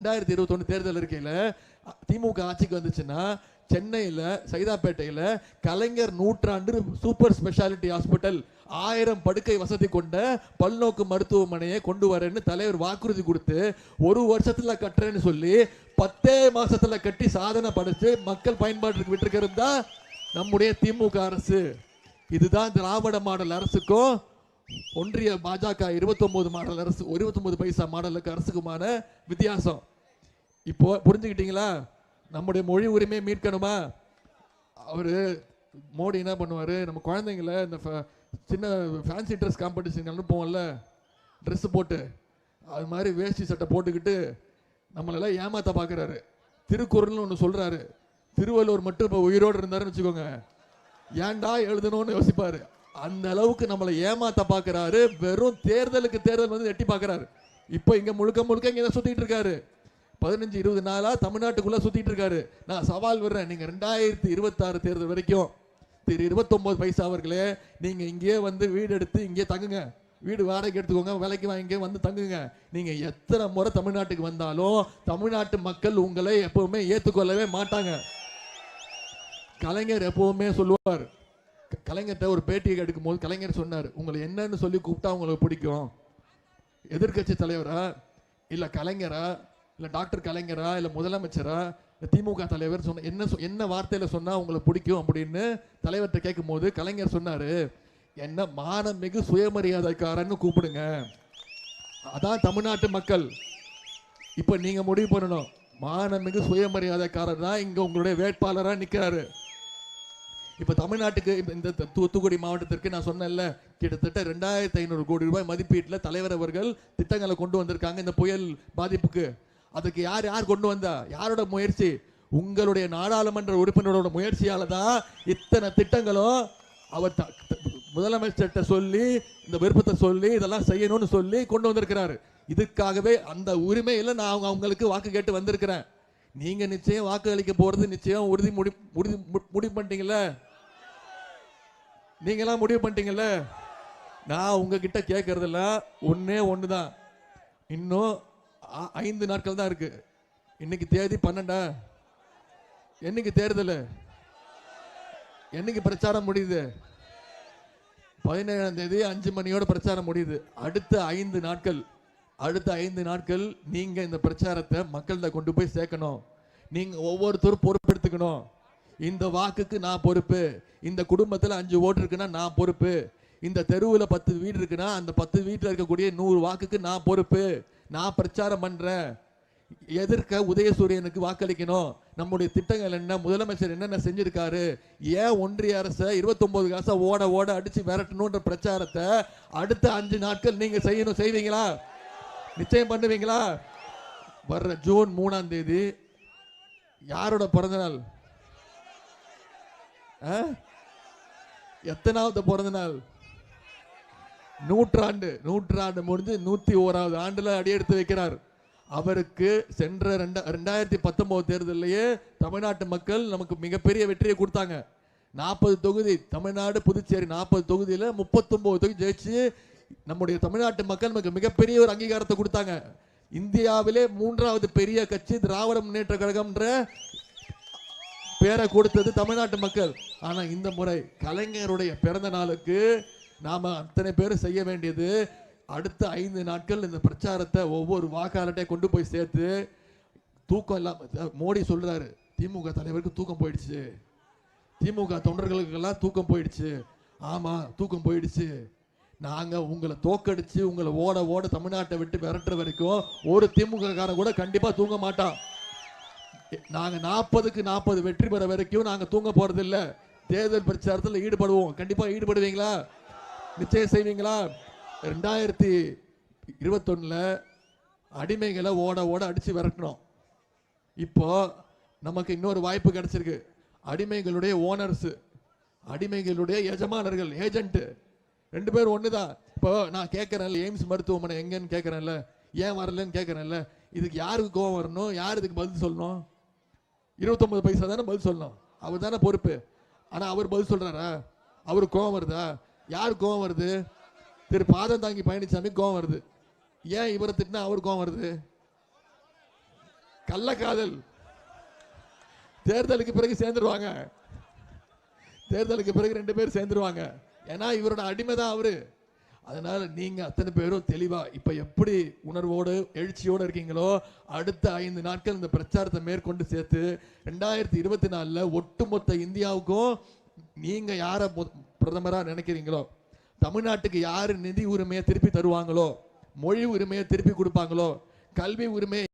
ரெண்டாயிரத்தி இருபத்தொன்னு தேர்தல் இருக்கையில் திமுக ஆட்சிக்கு வந்துச்சுன்னா சென்னையில் சைதாப்பேட்டையில் கலைஞர் நூற்றாண்டு சூப்பர் ஸ்பெஷாலிட்டி ஹாஸ்பிட்டல் ஆயிரம் படுக்கை வசதி கொண்ட பல்நோக்கு மருத்துவமனையை கொண்டு வரேன்னு தலைவர் வாக்குறுதி கொடுத்து ஒரு வருஷத்தில் கட்டுறேன்னு சொல்லி பத்தே மாசத்துல கட்டி சாதனை படைச்சு மக்கள் பயன்பாட்டுக்கு விட்டுருக்கிறது தான் நம்முடைய திமுக அரசு. இதுதான் திராவிட மாடல் அரசுக்கும் ஒன்றிய பாஜக 29 மாடல் அரசு 29 பைசா மாடலுக்கு அரசுக்குமான வித்தியாசம். இப்போ புரிஞ்சுக்கிட்டீங்களா? நம்முடைய மொழி உரிமையை மீட்கணுமா? அவர் மோடி என்ன பண்ணுவார்? நம்ம குழந்தைங்கள இந்த ஃப- சின்ன ஃபேன்சி ட்ரெஸ் காம்படிஷன் அனுப்புவோம்ல ட்ரெஸ்ஸு போட்டு அது மாதிரி வேஷ்டி சட்டை போட்டுக்கிட்டு நம்மளெல்லாம் ஏமாத்த பார்க்குறாரு திருக்குறள்னு ஒன்று சொல்கிறாரு திருவள்ளுவர் மட்டும் இப்போ உயிரோடு இருந்தாருன்னு வச்சுக்கோங்க. ஏன்டா எழுதணும்னு யோசிப்பார். அந்த அளவுக்கு நம்மளை ஏமாத்த பார்க்குறாரு வெறும் தேர்தலுக்கு தேர்தல் வந்து எட்டி பார்க்குறாரு இப்போ இங்கே முழுக்க முழுக்க இங்கே தான் சுற்றிட்டு இருக்காரு. பதினஞ்சு இருபது நாளாக தமிழ்நாட்டுக்குள்ளே சுற்றிட்டு இருக்காரு. நான் சவால் விடுறேன். நீங்கள் ரெண்டாயிரத்தி இருபத்தாறு தேர்தல் வரைக்கும். திரு இருபத்தொம்போது பைசா அவர்களே நீங்கள் இங்கேயே வந்து வீடு எடுத்து இங்கேயே தங்குங்க. வீடு வாடகை எடுத்துக்கோங்க. விலைக்கு வாங்கி வந்து தங்குங்க. நீங்கள் எத்தனை முறை தமிழ்நாட்டுக்கு வந்தாலும் தமிழ்நாட்டு மக்கள் உங்களை எப்பவுமே ஏற்றுக்கொள்ளவே மாட்டாங்க. கலைஞர் எப்பவுமே சொல்லுவார் கலைஞர்கிட்ட ஒரு பேட்டியை எடுக்கும்போது கலைஞர் சொன்னார் உங்களை என்னன்னு சொல்லி கூப்பிட்டா உங்களுக்கு பிடிக்கும். எதிர்க்கட்சி தலைவரா? இல்லை கலைஞரா? இல்லை டாக்டர் கலைஞரா? இல்லை முதலமைச்சரா? இல்லை திமுக தலைவர் சொன்ன என்ன சொ- என்ன வார்த்தையில் சொன்னால் உங்களை பிடிக்கும் அப்படின்னு தலைவர்கிட்ட கேட்கும்போது கலைஞர் சொன்னார் என்ன மானமிகு சுயமரியாதைக்காரன்னு கூப்பிடுங்க. அதான் தமிழ்நாட்டு மக்கள். இப்போ நீங்கள் முடிவு பண்ணணும். மானமிகு சுயமரியாதைக்காரர் தான் இங்கே உங்களுடைய வேட்பாளராக நிற்கிறாரு இப்ப தமிழ்நாட்டுக்கு இந்த தூத்துக்குடி மாவட்டத்திற்கு நான் சொன்னேன்ல கிட்டத்தட்ட ரெண்டாயிரத்தி ஐநூறு கோடி ரூபாய் மதிப்பீட்டில் தலைவர் அவர்கள் திட்டங்களை கொண்டு வந்திருக்காங்க இந்த புயல் பாதிப்புக்கு. அதுக்கு யார் யார் கொண்டு வந்தா? யாரோட முயற்சி? உங்களுடைய நாடாளுமன்ற உறுப்பினரோட முயற்சியால தான் இத்தனை திட்டங்களும் அவர் த- முதலமைச்சர்கிட்ட சொல்லி இந்த விருப்பத்தை சொல்லி இதெல்லாம் செய்யணும்னு சொல்லி கொண்டு வந்திருக்கிறாரு. இதுக்காகவே அந்த உரிமையில நான் அவங்க அவங்களுக்கு வாக்கு கேட்டு வந்திருக்கிறேன். நீங்க நிச்சயம் வாக்கு அளிக்க போறது நிச்சயம் உறுதி முடி உறுதி மு- முடிவு பண்ணிட்டீங்கல்ல? நீங்களாம் முடிவு பண்ணிட்டீங்கல்ல? நான் உங்ககிட்ட கேட்கறதெல்லாம் ஒன்றே ஒன்று தான் இன்னும் ஐந்து நாட்கள் தான் இருக்கு. இன்னைக்கு தேதி பன்னெண்டா? என்னைக்கு தேர்தல்? என்னைக்கு பிரச்சாரம் முடியுது? பதினேழாம் தேதி அஞ்சு மணியோட பிரச்சாரம் முடியுது. அடுத்த ஐந்து நாட்கள் அடுத்த ஐந்து நாட்கள் நீங்க இந்த பிரச்சாரத்தை மக்கள்கிட்ட கொண்டு போய் சேர்க்கணும். நீங்க ஒவ்வொருத்தரும் பொறுப்பெடுத்துக்கணும். இந்த வாக்குக்கு நான் பொறுப்பு. இந்த குடும்பத்தில் அஞ்சு ஓட்டு இருக்குன்னா நான் பொறுப்பு. இந்த தெருவில் பத்து வீடு இருக்குன்னா அந்த பத்து வீட்டில் இருக்கக்கூடிய நூறு வாக்குக்கு நான் பொறுப்பு. நான் பிரச்சாரம் பண்ணுறேன் எதிர்க்க உதயசூரியனுக்கு வாக்களிக்கணும். நம்முடைய திட்டங்கள் என்ன? முதலமைச்சர் என்னென்ன செஞ்சிருக்காரு? ஏன் ஒன்றிய அரசை 29 காசை ஓட ஓட அடிச்சு விரட்டணுன்ற பிரச்சாரத்தை அடுத்த அஞ்சு நாட்கள் நீங்க செய்யணும் செய்வீங்களா? நிச்சயம் பண்ணுவீங்களா? வர்ற ஜூன் மூணாம் தேதி யாரோட பிறந்தநாள்? எத்தனாவது பிறந்த நாள்? நூற்றாண்டு. நூற்றாண்டு முடிஞ்சு நூத்தி ஓராவது ஆண்டுல அடியெடுத்து வைக்கிறார். அவருக்கு சென்ற ரெண்டா ரெண்டாயிரத்தி பத்தொன்பது தேர்தலையே தமிழ்நாட்டு மக்கள் நமக்கு மிகப்பெரிய வெற்றியை கொடுத்தாங்க. நாற்பது தொகுதி தமிழ்நாடு புதுச்சேரி நாற்பது தொகுதியில முப்பத்தொம்போது தொகுதி ஜெயிச்சு நம்முடைய தமிழ்நாட்டு மக்கள் நமக்கு மிகப்பெரிய ஒரு அங்கீகாரத்தை கொடுத்தாங்க. இந்தியாவிலே மூன்றாவது பெரிய கட்சி திராவிட முன்னேற்ற கழகம்ன்ற பேரை கொடுத்தது தமிழ்நாட்டு மக்கள். ஆனால் இந்த முறை கலைஞருடைய பிறந்த நாளுக்கு நாம் அத்தனை பேர் செய்ய வேண்டியது அடுத்த ஐந்து நாட்கள் இந்த பிரச்சாரத்தை ஒவ்வொரு வாக்காளர்கிட்ட கொண்டு போய் சேர்த்து தூக்கம் இல்லாமல் மோடி சொல்கிறாரு திமுக தலைவருக்கு தூக்கம் போயிடுச்சு. திமுக தொண்டர்களுக்கெல்லாம் தூக்கம் போயிடுச்சு. ஆமாம் தூக்கம் போயிடுச்சு. நாங்கள் உங்களை தோக்கடிச்சு உங்களை ஓட ஓட தமிழ்நாட்டை விட்டு விரட்டுற வரைக்கும் ஒரு திமுக காரன் கூட கண்டிப்பாக தூங்க மாட்டான். நாங்க நாற்பதுக்கு நாற்பது வெற்றி பெற வரைக்கும் நாங்க தூங்க போறது இல்ல தேர்தல் பிரச்சாரத்தில் ஈடுபடுவோம். கண்டிப்பா ஈடுபடுவீங்களா? நிச்சயம் செய்வீங்களா? ரெண்டாயிரத்தி இருபத்தொன்னுல அடிமைகளை ஓட ஓட அடிச்சு விரட்டணும். இப்போ நமக்கு இன்னொரு வாய்ப்பு கிடைச்சிருக்கு. அடிமைகளுடைய ஓனர்ஸ் அடிமைகளுடைய எஜமானர்கள் ஏஜென்ட் ரெண்டு பேரும் ஒண்ணுதான். இப்போ நான் கேட்கறேன்ல எய்ம்ஸ் மருத்துவமனை எங்கன்னு கேட்கறேன்ல ஏன் வரலன்னு கேட்கறேன்ல இதுக்கு யாருக்கு கோவம் வரணும்? யார் இதுக்கு பதில் சொல்லணும்? இருபத்தொம்பது பைசா தானே பதில் சொல்லணும். அவர் தானே பொறுப்பு. ஆனால் அவர் பதில் சொல்கிறாரா அவர் கோவம் வருதா? யார் கோவம் வருது? திரு பாதம் தாங்கி பழனிசாமி கோவம் வருது. ஏன் இவரை திட்டினா அவர் கோவம் வருது? கள்ளக்காதல். தேர்தலுக்கு பிறகு சேர்ந்துருவாங்க. தேர்தலுக்கு பிறகு ரெண்டு பேரும் சேர்ந்துருவாங்க. ஏன்னா இவரோட அடிமை தான் அவரு. அதனால் நீங்கள் அத்தனை பேரும் தெளிவாக இப்போ எப்படி உணர்வோடு எழுச்சியோடு இருக்கீங்களோ அடுத்த ஐந்து நாட்கள் இந்த பிரச்சாரத்தை மேற்கொண்டு சேர்த்து ரெண்டாயிரத்தி இருபத்தி நாலில் ஒட்டுமொத்த இந்தியாவுக்கும் நீங்கள் யாரை பிரதமராக நினைக்கிறீங்களோ? தமிழ்நாட்டுக்கு யார் நிதி உரிமையை திருப்பி தருவாங்களோ? மொழி உரிமையை திருப்பி கொடுப்பாங்களோ? கல்வி உரிமையை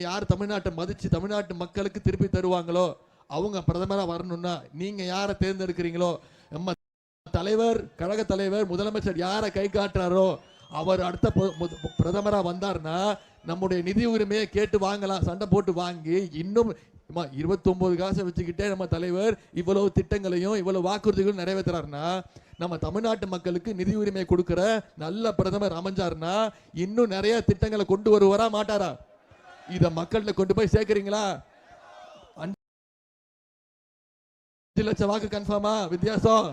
யார் தமிழ்நாட்டை மதிச்சு தமிழ்நாட்டு மக்களுக்கு திருப்பி தருவாங்களோ? அவங்க பிரதமராக வரணும்னா நீங்கள் யாரை தேர்ந்தெடுக்கிறீங்களோ? தலைவர் கழக தலைவர் முதலமைச்சர் யாரை கை காட்டுறாரோ அவர் அடுத்த பிரதமராக வந்தார்னா நம்முடைய நிதி உரிமையை கேட்டு வாங்கலாம் சண்டை போட்டு வாங்கி இன்னும் இருபத்தொம்போது காசை வச்சுக்கிட்டே நம்ம தலைவர் இவ்வளவு திட்டங்களையும் இவ்வளவு வாக்குறுதிகளும் நிறைவேற்றுறாருன்னா நம்ம தமிழ்நாட்டு மக்களுக்கு நிதி உரிமை கொடுக்குற நல்ல பிரதமர் அமைஞ்சாருன்னா இன்னும் நிறைய திட்டங்களை கொண்டு வருவாரா மாட்டாரா? இதை மக்கள்கிட்ட கொண்டு போய் சேர்க்குறீங்களா? அஞ்சு லட்சம் வாக்கு கன்ஃபார்மா வித்தியாசம்?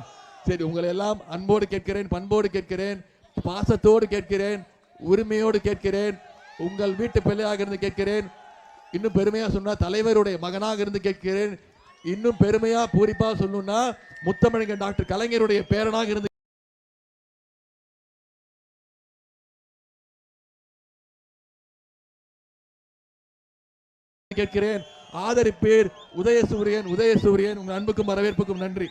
சரி உங்களை எல்லாம் அன்போடு கேட்கிறேன் பண்போடு கேட்கிறேன் பாசத்தோடு கேட்கிறேன் உரிமையோடு கேட்கிறேன் உங்கள் வீட்டு பிள்ளையாக இருந்து கேட்கிறேன் இன்னும் பெருமையாக சொன்னால் தலைவருடைய மகனாக இருந்து கேட்கிறேன் இன்னும் பெருமையாக பூரிப்பாக சொல்லணும்னா முத்தமிழங்க டாக்டர் கலைஞருடைய பேரனாக இருந்து கேட்கிறேன். ஆதரிப்பேர் உதயசூரியன் உதயசூரியன் உங்கள் அன்புக்கும் வரவேற்புக்கும் நன்றி.